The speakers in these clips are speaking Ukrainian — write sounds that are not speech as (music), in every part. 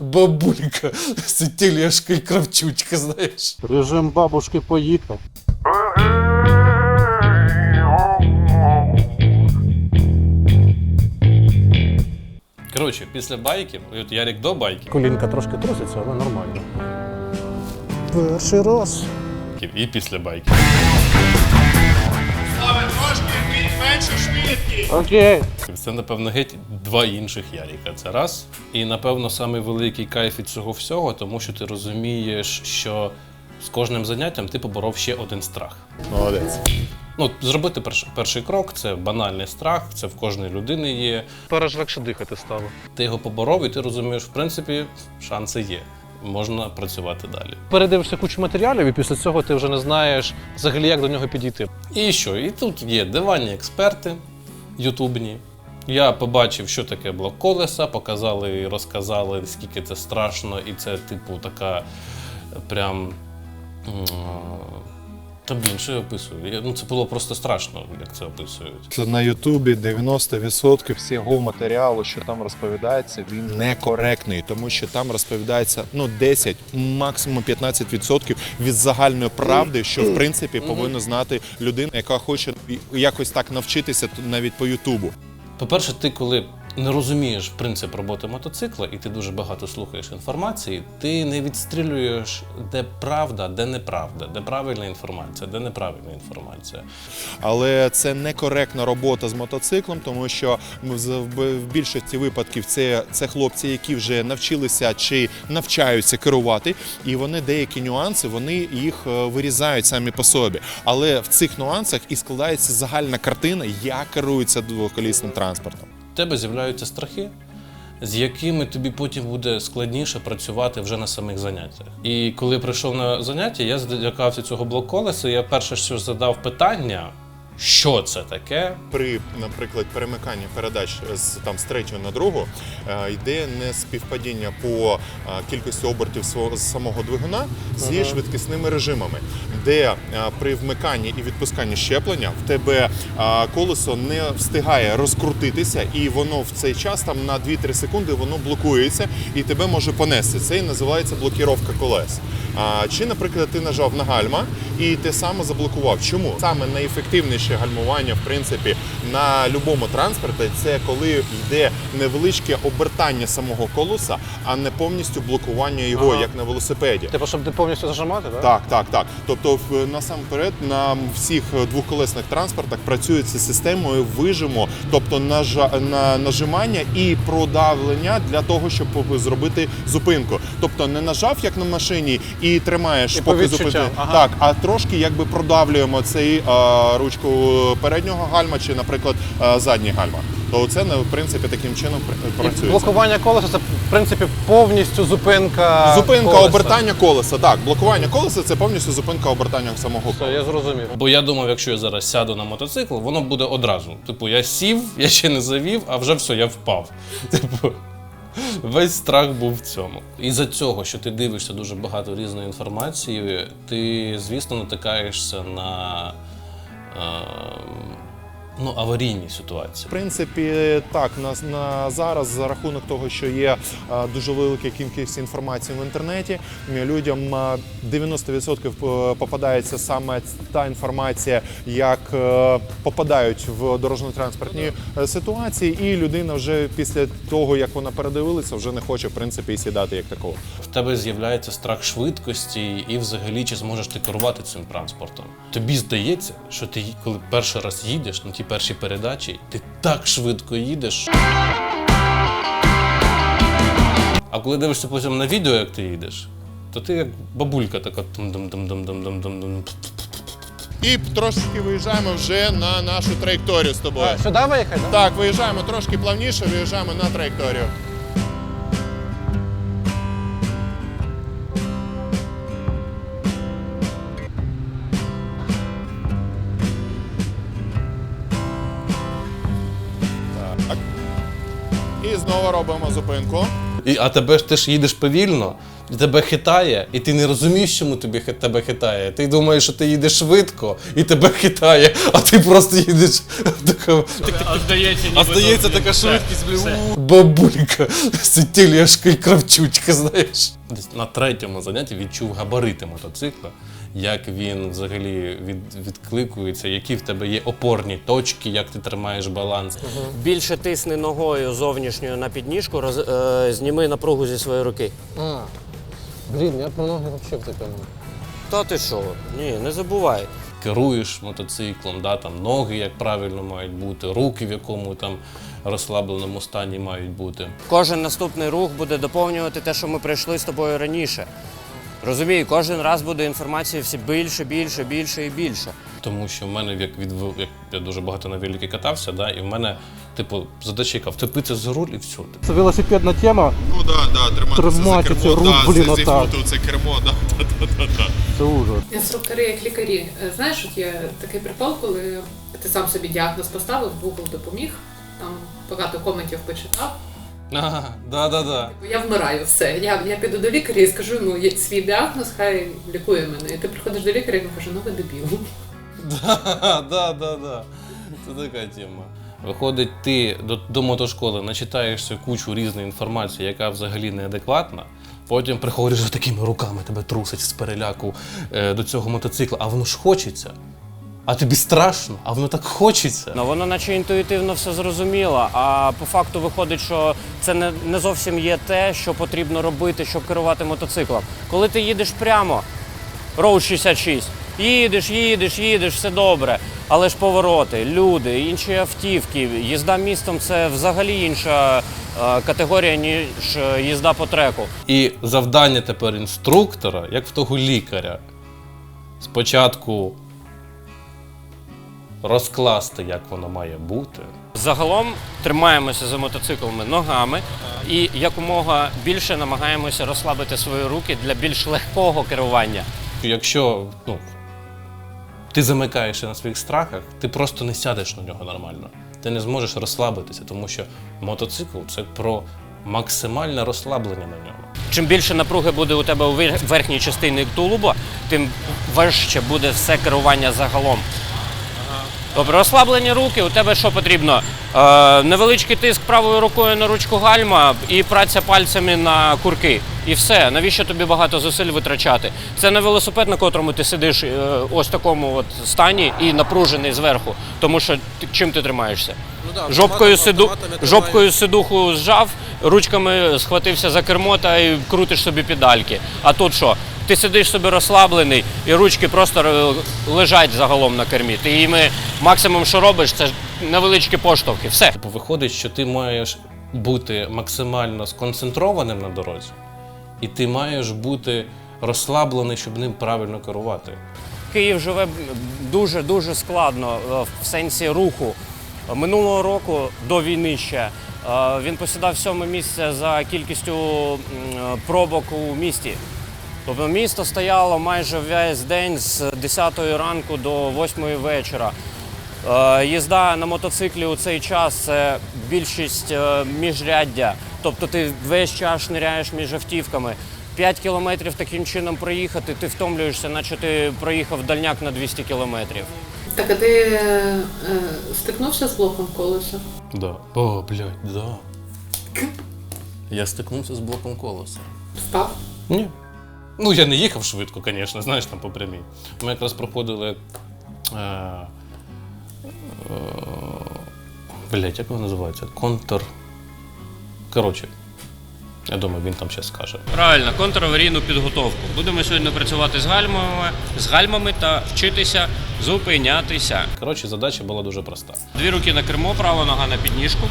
бабулька (laughs) з тележкою кравчучка, знаєш. Режим бабушки поїхав. Коротше, після байків, і от Ярик до байків, Колінка трошки труситься, але нормально. Перший раз. і після байків. Окей. Це, напевно, геть два інших Яріка. Це раз. І, напевно, самий великий кайф від цього всього, тому що ти розумієш, що з кожним заняттям ти поборов ще один страх. Молодець. Ну, зробити перш, перший крок це банальний страх, це в кожної людини є. Тепер ж легше дихати стало. Ти його поборов, і ти розумієш, в принципі, шанси є. Можна працювати далі. Передивишся кучу матеріалів, і після цього ти вже не знаєш взагалі, як до нього підійти. І що? І тут є диванні експерти ютубні. Я побачив, що таке блок колеса, показали і розказали, скільки це страшно, і це, типу, така прям. М, Та більше описую. Ну, це було просто страшно, як це описують. Це на Ютубі 90% всього матеріалу, що там розповідається, він некоректний, тому що там розповідається ну 10, максимум 15% від загальної правди, що в принципі повинна знати людина, яка хоче якось так навчитися навіть по Ютубу. По-перше, ти коли не розумієш принцип роботи мотоцикла, і ти дуже багато слухаєш інформації, ти не відстрілюєш, де правда, де неправда, де правильна інформація, де неправильна інформація. Але це некоректна робота з мотоциклом, тому що в більшості випадків це, це хлопці, які вже навчилися чи навчаються керувати, і вони деякі нюанси вони їх е, вирізають самі по собі. Але в цих нюансах і складається загальна картина, як керується двоколісним транспортом. Тебе з'являються страхи, з якими тобі потім буде складніше працювати вже на самих заняттях. І коли прийшов на заняття, я злякався цього блок-колеса. Я перше, що задав питання, що це таке, При, наприклад, перемиканні передач з там з третього на другу е, йде не співпадіння по е, кількості обертів свого з самого двигуна з її швидкісними режимами, де е, при вмиканні і відпусканні щеплення в тебе е, колесо не встигає розкрутитися, і воно в цей час там на 2-3 секунди воно блокується і тебе може понести. Це і називається блокіровка колес. Чи, наприклад, ти нажав на гальма і ти саме заблокував. Чому? Саме найефективніше гальмування, в принципі, на будь-якому транспорті це коли йде невеличке обертання самого колеса, а не повністю блокування його, Ага. як на велосипеді. Типу, щоб ти повністю зажимати, так? Так, так, так. Тобто, насамперед на всіх двохколесних транспортах працюється системою вижиму, тобто на, нажимання і продавлення для того, щоб зробити зупинку. Тобто не нажав як на машині і тримаєш І поки відчуттям, зупини. ага. Так, а трошки якби продавлюємо цей а, ручку переднього гальма чи, наприклад, а, задній гальма. То це ну, в принципі таким чином пр- І працює. блокування колеса це в принципі повністю зупинка. Зупинка колеса. обертання колеса. Так, блокування колеса це повністю зупинка обертання самого Все, я зрозумів. Бо я думав, якщо я зараз сяду на мотоцикл, воно буде одразу. Типу, я сів, (laughs) я ще не завів, а вже все, я впав. (laughs) Типу, весь страх був в цьому. Із-за цього, що ти дивишся дуже багато різної інформації, ти, звісно, натикаєшся на е, ну, аварійні ситуації. В принципі, так на, на зараз за рахунок того, що є а, дуже велика кількість інформації в інтернеті, людям а, 90% попадається саме та інформація, як е, попадають в дорожньо-транспортні е, ситуації, і людина вже після того, як вона передивилася, вже не хоче в принципі і сідати як такого. В тебе з'являється страх швидкості, і взагалі чи зможеш ти керувати цим транспортом. Тобі здається, що ти коли перший раз їдеш на ті перші передачі, ти так швидко їдеш. А коли дивишся потім на відео, як ти їдеш, то ти як бабулька така дум-дум-дум-дум-дум-дум-дум. І трошки виїжджаємо вже на нашу траєкторію з тобою. А, сюди виїхати? Так, виїжджаємо трошки плавніше, виїжджаємо на траєкторію. І знову робимо зупинку. І, а тебе ж ти ж їдеш повільно, і тебе хитає, і ти не розумієш, чому тобі хи- тебе хитає. Ти думаєш, що ти їдеш швидко, і тебе хитає, а ти просто їдеш (laughs) в. А здається, ніби А здається, тут, така все, швидкість, блін, все. у, бабулька, (laughs) сутілішка і кравчучка, знаєш. Десь на третьому занятті відчув габарити мотоцикла, як він взагалі від, відкликується, які в тебе є опорні точки, як ти тримаєш баланс. Більше тисни ногою зовнішньою на підніжку, роз, е, зніми напругу зі своєї руки. А, блін, я про ноги взагалі в такому. Та ти що? Ні, не забувай. Керуєш мотоциклом, да, там ноги як правильно мають бути, руки в якому там розслабленому стані мають бути. Кожен наступний рух буде доповнювати те, що ми пройшли з тобою раніше. Розумію, кожен раз буде інформації все більше, більше, більше і більше. Тому що в мене як від як я дуже багато на великі катався, да, і в мене, типу, задача яка втопитися за руль і все. Це велосипедна тема, Ну да, да, триматися Тримати за це кермо, да, блін, зігнути це кермо, да, да, да, да, да. це ужас. Інструктори як лікарі. Е, Знаєш, от є такий прикол, коли ти сам собі діагноз поставив, Google допоміг, там багато коментів почитав. Ага, да, да, да. Я вмираю, все. Я, я піду до лікаря і скажу, ну є свій діагноз, хай лікує мене. І ти приходиш до лікаря і він каже, ну ви дебіл. (laughs) Да, да, да. Це така тема. Виходить, ти до, до мотошколи начитаєшся кучу різної інформації, яка взагалі неадекватна. Потім приходиш з такими руками, тебе трусить з переляку е, до цього мотоцикла, а воно ж хочеться. А тобі страшно, а воно так хочеться. Ну воно наче інтуїтивно все зрозуміло, а по факту виходить, що це не, не зовсім є те, що потрібно робити, щоб керувати мотоциклом. Коли ти їдеш прямо, Роу 66, їдеш, їдеш, їдеш, все добре. Але ж повороти, люди, інші автівки, їзда містом це взагалі інша е, категорія, ніж е, їзда по треку. І завдання тепер інструктора, як в того лікаря, спочатку розкласти, як воно має бути. Загалом тримаємося за мотоциклами ногами і якомога більше намагаємося розслабити свої руки для більш легкого керування. Якщо ну, ти замикаєшся на своїх страхах, ти просто не сядеш на нього нормально. Ти не зможеш розслабитися, тому що мотоцикл це про максимальне розслаблення на ньому. Чим більше напруги буде у тебе у верхній частині тулуба, тим важче буде все керування загалом. Тобто розслаблені руки, у тебе що потрібно? Е, невеличкий тиск правою рукою на ручку гальма і праця пальцями на курки. І все. Навіщо тобі багато зусиль витрачати? Це не велосипед, на котрому ти сидиш е, ось в такому от стані і напружений зверху. Тому що ти, чим ти тримаєшся? жопкою, сиду, жопкою сидуху зжав, ручками схватився за кермо та й крутиш собі педальки. А тут що? Ти сидиш собі розслаблений, і ручки просто лежать загалом на кермі. Ти їми максимум, що робиш, це невеличкі поштовхи. Все. Виходить, що ти маєш бути максимально сконцентрованим на дорозі, і ти маєш бути розслаблений, щоб ним правильно керувати. Київ живе дуже дуже складно е, в сенсі руху. Минулого року до війни ще е, він посідав сьоме місце за кількістю пробок у місті. Тобто місто стояло майже весь день з 10 ранку до 8 вечора. Е, Їзда на мотоциклі у цей час це більшість е, міжряддя. Тобто ти весь час шниряєш між автівками. 5 кілометрів таким чином проїхати, ти втомлюєшся, наче ти проїхав дальняк на 200 кілометрів. Так, а ти е, е, стикнувся з блоком колеса? Да. О, блядь, да. Я стикнувся з блоком колеса. Впав? Ні. Ну, я не їхав швидко, звісно, знаєш, там по прямій. Ми якраз проходили. Е, е, блять, як воно називається? Контр. Коротше, я думаю, він там ще скаже. Правильно, контраварійну підготовку. Будемо сьогодні працювати з гальмами, з гальмами та вчитися зупинятися. Коротше, задача була дуже проста. Дві руки на кермо, права нога на підніжку.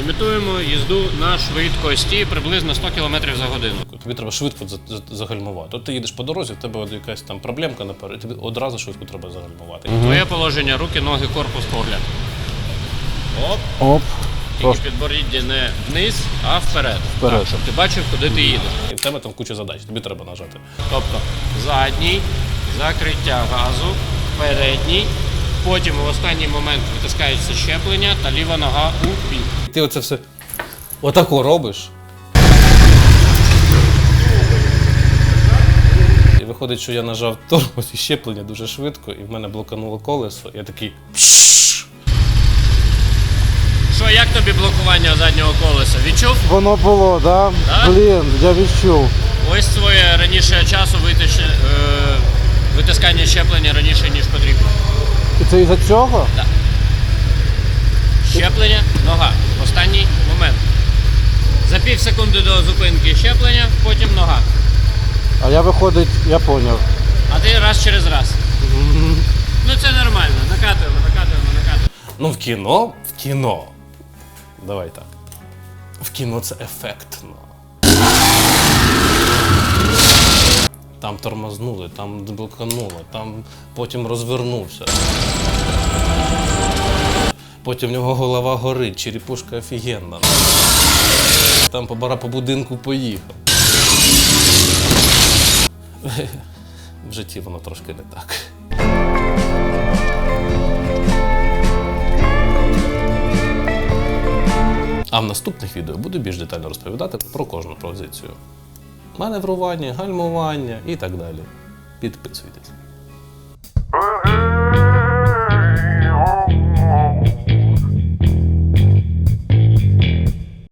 Імітуємо їзду на швидкості приблизно 100 км за годину. Тобі треба швидко за- за- загальмувати. От ти їдеш по дорозі, в тебе якась там проблемка наперед, тобі одразу швидко треба загальмувати. Твоє положення руки, ноги, корпус, погляд. Оп, Оп. Тільки Просто. підборіддя не вниз, а вперед. Вперед. Так, щоб ти бачив, куди ти їдеш. І в тебе там куча задач, тобі треба нажати. Тобто задній, закриття газу, передній, потім в останній момент витискається щеплення та ліва нога у бік. Ти оце все отако робиш. І виходить, що я нажав тормоз і щеплення дуже швидко, і в мене блокануло колесо. Я такий. Що, як тобі блокування заднього колеса? Відчув? Воно було, да? Да? Блін, я відчув. Ось твоє раніше часу витиш... е... витискання щеплення раніше, ніж потрібно. І це із-за цього? Щеплення, нога. Останній момент. За пів секунди до зупинки щеплення, потім нога. А я виходить, я поняв. А ти раз через раз. Ну це нормально. Накатуємо, накатуємо, накатуємо. Ну, в кіно, в кіно. Давай так. В кіно це ефектно. Там тормознули, там блокануло, там потім розвернувся. Потім в нього голова горить, черепушка офігенна. Там по бара по будинку поїхав. В житті воно трошки не так. А в наступних відео буду більш детально розповідати про кожну позицію. Маневрування, гальмування і так далі. Підписуйтесь.